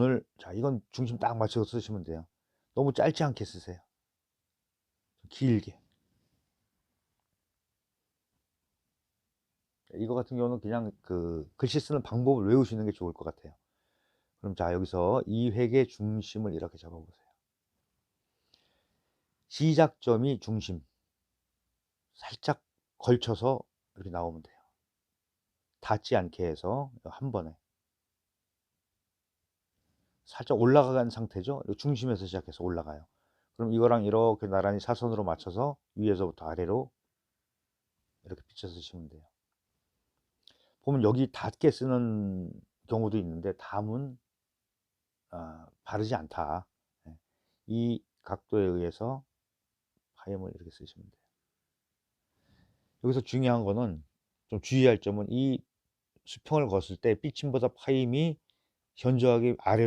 오늘 자 이건 중심 딱 맞춰서 쓰시면 돼요. 너무 짧지 않게 쓰세요. 길게. 이거 같은 경우는 그냥 그 글씨 쓰는 방법을 외우시는 게 좋을 것 같아요. 그럼 자 여기서 이 획의 중심을 이렇게 잡아보세요. 시작점이 중심. 살짝 걸쳐서 이렇게 나오면 돼요. 닿지 않게 해서 한 번에 살짝 올라간 상태죠. 중심에서 시작해서 올라가요. 그럼 이거랑 이렇게 나란히 사선으로 맞춰서 위에서부터 아래로 이렇게 비춰서 쓰시면 돼요. 보면 여기 닿게 쓰는 경우도 있는데 담은 아, 바르지 않다. 예. 이 각도에 의해서 파임을 이렇게 쓰시면 돼요. 여기서 중요한 거는 좀 주의할 점은 이 수평을 걷을 때 삐침보다 파임이 현저하게 아래로